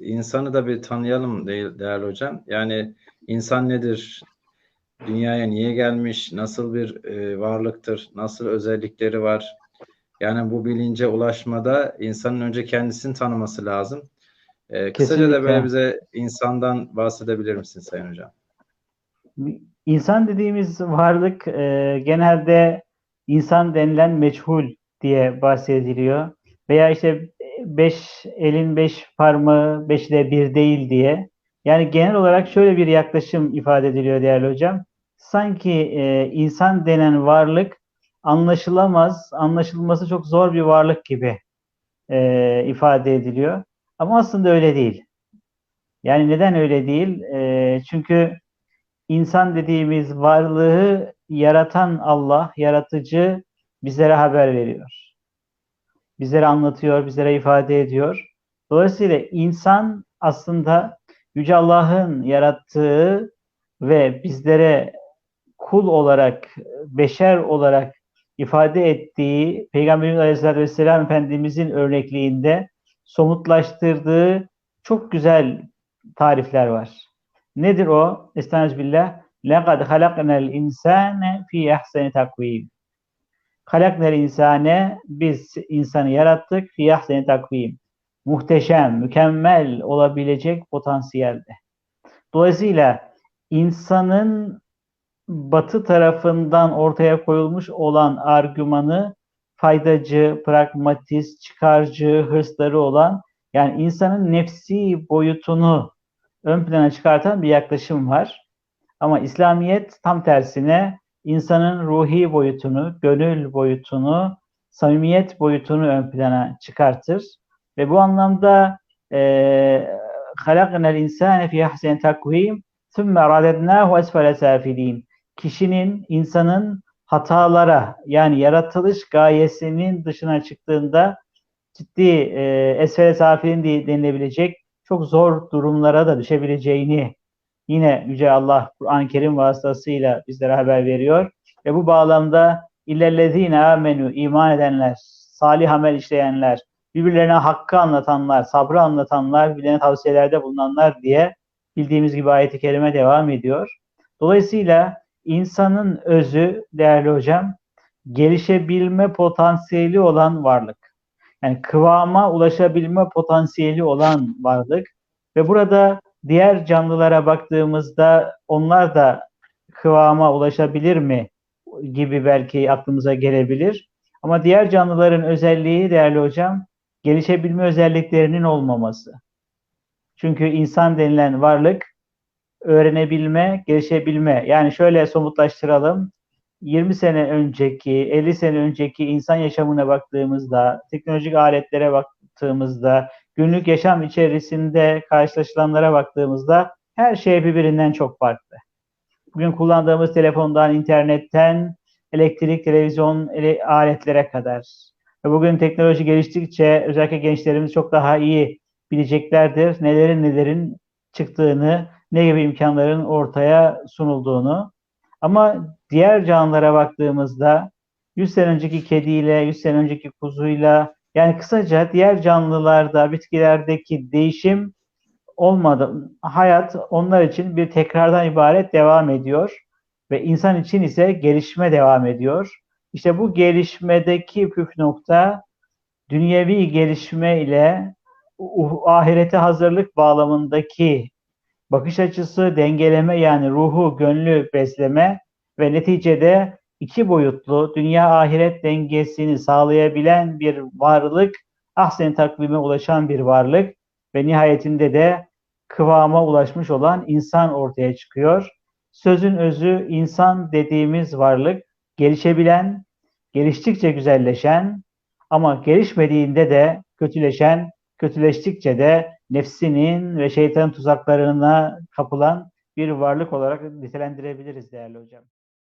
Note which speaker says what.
Speaker 1: insanı da bir tanıyalım değil, değerli hocam. Yani insan nedir? Dünyaya niye gelmiş? Nasıl bir e, varlıktır? Nasıl özellikleri var? Yani bu bilince ulaşmada insanın önce kendisini tanıması lazım. E, kısaca da böyle bize insandan bahsedebilir misin Sayın Hocam?
Speaker 2: İnsan dediğimiz varlık e, genelde insan denilen meçhul diye bahsediliyor. Veya işte beş elin beş parmağı beş de bir değil diye. Yani genel olarak şöyle bir yaklaşım ifade ediliyor değerli hocam. Sanki e, insan denen varlık anlaşılamaz, anlaşılması çok zor bir varlık gibi e, ifade ediliyor. Ama aslında öyle değil. Yani neden öyle değil? E, çünkü insan dediğimiz varlığı yaratan Allah, yaratıcı bizlere haber veriyor Bizlere anlatıyor, bizlere ifade ediyor. Dolayısıyla insan aslında Yüce Allah'ın yarattığı ve bizlere kul olarak, beşer olarak ifade ettiği Peygamberimiz Aleyhisselatü Vesselam Efendimizin örnekliğinde somutlaştırdığı çok güzel tarifler var. Nedir o? Estağfirullah. لَقَدْ خَلَقْنَا الْاِنْسَانَ فِي اَحْسَنِ takvim. Halaknel insane biz insanı yarattık fi takvim. Muhteşem, mükemmel olabilecek potansiyelde. Dolayısıyla insanın batı tarafından ortaya koyulmuş olan argümanı faydacı, pragmatist, çıkarcı, hırsları olan yani insanın nefsi boyutunu ön plana çıkartan bir yaklaşım var. Ama İslamiyet tam tersine insanın ruhi boyutunu, gönül boyutunu, samimiyet boyutunu ön plana çıkartır. Ve bu anlamda e, halaknel insane fi ahsen takvim thumma radednahu esfele safilin. Kişinin, insanın hatalara yani yaratılış gayesinin dışına çıktığında ciddi e, esfere safilin denilebilecek çok zor durumlara da düşebileceğini yine Yüce Allah Kur'an-ı Kerim vasıtasıyla bizlere haber veriyor. Ve bu bağlamda illellezine amenu iman edenler, salih amel işleyenler, birbirlerine hakkı anlatanlar, sabrı anlatanlar, birbirlerine tavsiyelerde bulunanlar diye bildiğimiz gibi ayet-i kerime devam ediyor. Dolayısıyla insanın özü değerli hocam gelişebilme potansiyeli olan varlık. Yani kıvama ulaşabilme potansiyeli olan varlık ve burada diğer canlılara baktığımızda onlar da kıvama ulaşabilir mi gibi belki aklımıza gelebilir. Ama diğer canlıların özelliği değerli hocam gelişebilme özelliklerinin olmaması. Çünkü insan denilen varlık öğrenebilme, gelişebilme. Yani şöyle somutlaştıralım. 20 sene önceki, 50 sene önceki insan yaşamına baktığımızda, teknolojik aletlere baktığımızda, günlük yaşam içerisinde karşılaşılanlara baktığımızda her şey birbirinden çok farklı. Bugün kullandığımız telefondan, internetten, elektrik, televizyon aletlere kadar. Ve bugün teknoloji geliştikçe özellikle gençlerimiz çok daha iyi bileceklerdir. Nelerin nelerin çıktığını, ne gibi imkanların ortaya sunulduğunu. Ama diğer canlılara baktığımızda 100 sene önceki kediyle, 100 sene önceki kuzuyla yani kısaca diğer canlılarda, bitkilerdeki değişim olmadı. Hayat onlar için bir tekrardan ibaret devam ediyor ve insan için ise gelişme devam ediyor. İşte bu gelişmedeki püf nokta dünyevi gelişme ile ahirete hazırlık bağlamındaki bakış açısı, dengeleme yani ruhu, gönlü besleme ve neticede iki boyutlu dünya ahiret dengesini sağlayabilen bir varlık, ahsen takvime ulaşan bir varlık ve nihayetinde de kıvama ulaşmış olan insan ortaya çıkıyor. Sözün özü insan dediğimiz varlık gelişebilen, geliştikçe güzelleşen ama gelişmediğinde de kötüleşen, kötüleştikçe de nefsinin ve şeytanın tuzaklarına kapılan bir varlık olarak nitelendirebiliriz değerli hocam.